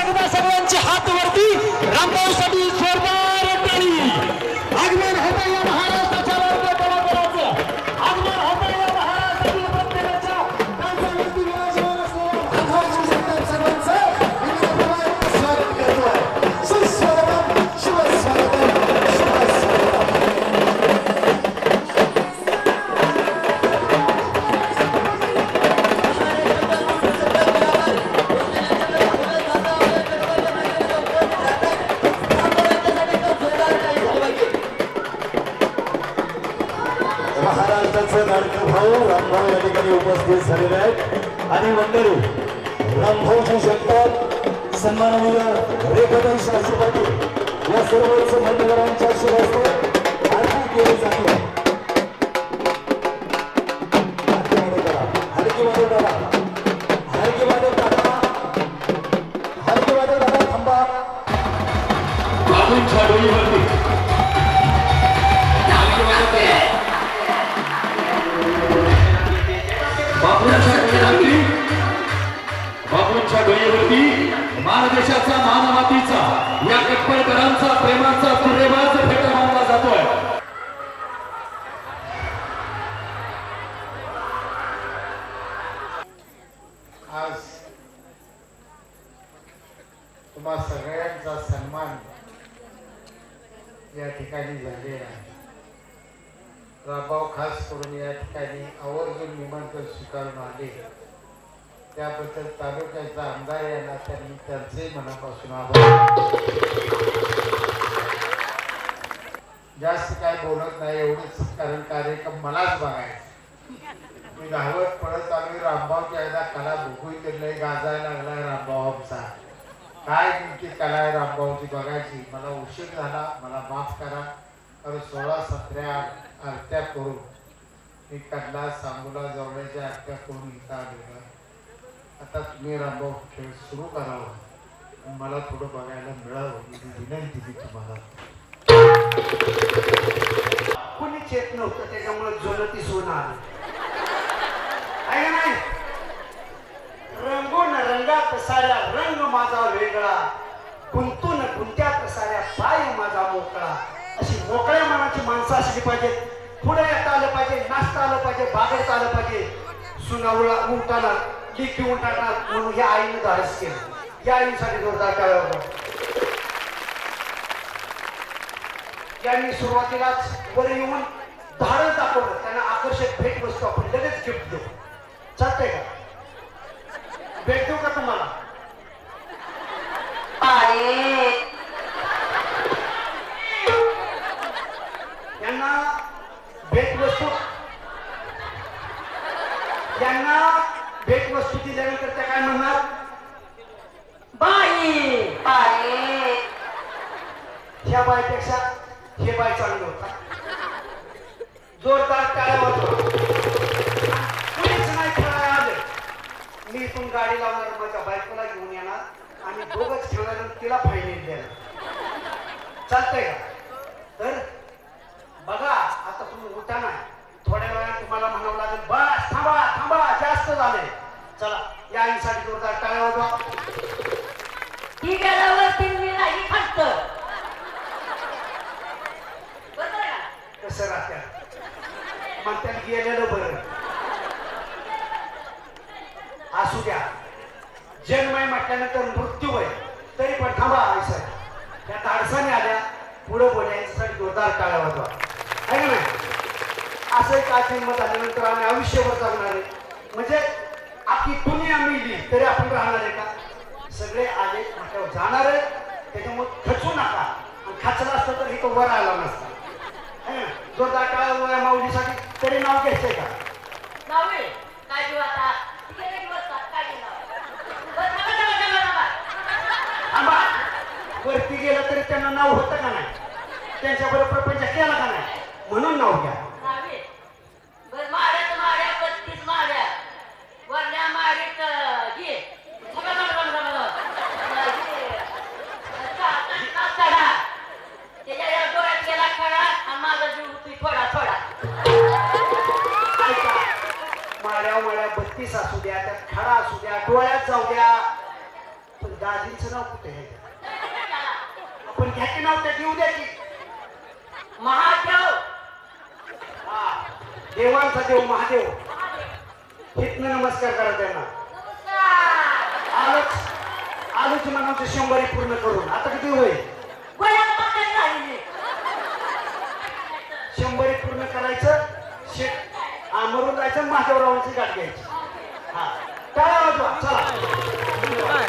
एकदा महाराष्ट्राचे लाडके भाऊ रामभाऊ या ठिकाणी उपस्थित झालेले आहेत. आणि मंडळी रामभाऊजी जगतात सन्माननीय रेखाताई शास्त्री पाटील या सर्वच मंडळांच्या शुभ हस्ते आरती केली जाते आरती मध्ये मानदेशाचा मानमातीचा या कट्पळकरांचा प्रेमाचा तुरेबाज फेटा मानला जातोय. आज तुम्हा सगळ्यांचा सन्मान या ठिकाणी झालेला आहे. राबाव खास करून या ठिकाणी आवर्जून निमंत्रण स्वीकारून आले. त्याबद्दल तालुक्याचा आमदार यांना त्यांनी त्यांचे मनापासून आभार. जास्त काय बोलत नाही एवढंच कारण कार्यक्रम मलाच बघायचं. मी धावत पळत आम्ही रामभाव एकदा कला भुकून केलंय गाजायला लागलाय रामभाव आमचा. काय नेमकी कला आहे रामभावची बघायची? मला उशीर झाला मला माफ करा. कारण सोळा सतरा आरत्या करून मी कडला सांगूला जवळच्या आरत्या करून इथं आलेलं आता तुम्ही रामभाव खेळ सुरू करावा. मला थोडं बघायला मिळावं मी विनंती मी तुम्हाला. कुणीच येत नव्हतं त्याच्यामुळे ज्वलती सोनं आलं आहे नाही? रंगून रंगात साऱ्या रंग माझा वेगळा. गुंतून गुंत्यात साऱ्या पाय माझा मोकळा. अशी मोकळ्या मनाची माणसं असली पाहिजेत. पुढे येता आलं पाहिजे नाचता आलं पाहिजे बागडता आलं पाहिजे. सुनावळा उठाना लिखी उठाना म्हणून ह्या आईनं धाडस केलं. या आईसाठी जोरदार टाळ्या त्यांनी सुरुवातीलाच वर येऊन धाडण दाखवलं. त्यांना आकर्षक भेट वस्तू आपण लगेच गिफ्ट देऊ. चालतंय का? भेट देऊ का तुम्हाला? यांना भेट वस्तू यांना वस्तू दिल्यानंतर त्या काय म्हणणार? बाई! बाई. ह्या बायपेक्षा हे बाय चांगलं होता. जोरदार टाळ्या वाजवा. कुणीच नाही खेळायला आलं. मी इथून गाडी लावणार माझ्या बायकोला घेऊन येणार आणि दोघच खेळणार तिला फायनल देणार. चालतंय का? तर बघा आता तुम्ही उठा नाही. थोड्या वेळात तुम्हाला म्हणावं लागेल बस थांबा थांबा जास्त झाले चला या आईसाठी जोरदार टाळ्या वाजवा. ही गेल्यावरती मी नाही का? कसं राहत्या? मग त्याला गेलेलं बरं. असू द्या. जन्म आहे म्हटल्यानंतर मृत्यू आहे तरी पण थांबा आयुष्य त्या धाडसाने आल्या पुढे बोलायसाठी जोरदार टाळ्या वाजवा. आहे नाही? असं एक आज जन्म झाल्यानंतर आम्ही आयुष्यभर जगणार. आहे म्हणजे आपली दुनिया मिळली तरी आपण राहणार आहे का? सगळे आले म्हटल्यावर जाणार आहे. त्याच्यामुळे खचू नका. आणि खचला असतं तर इथं वर आला नसता? जोरदार टाळ्या माऊलीसाठी. तरी नाव घ्यायचंय का? वरती गेलं तरी त्यांना नाव होतं का नाही? त्यांच्याबरोबर प्रपंच केला का नाही? म्हणून नाव घ्या. बत्तीस असू द्या त्यात खडा असू द्या डोळ्यात जाऊ द्या. पण दाजींचं नाव कुठे आहे? आपण घ्या की नाव त्या देऊ द्या की. महादेव! हा देवांचा देव महादेव. हितनं नमस्कार करा त्यांना. नमस्कार! आलोच आलोच मनाचं शंभरी पूर्ण करून. आता किती होईल? शंभरी पूर्ण करायचं शे मरून जायचं महादेवरावांची गाठ घ्यायची. हा काय वाजवा चला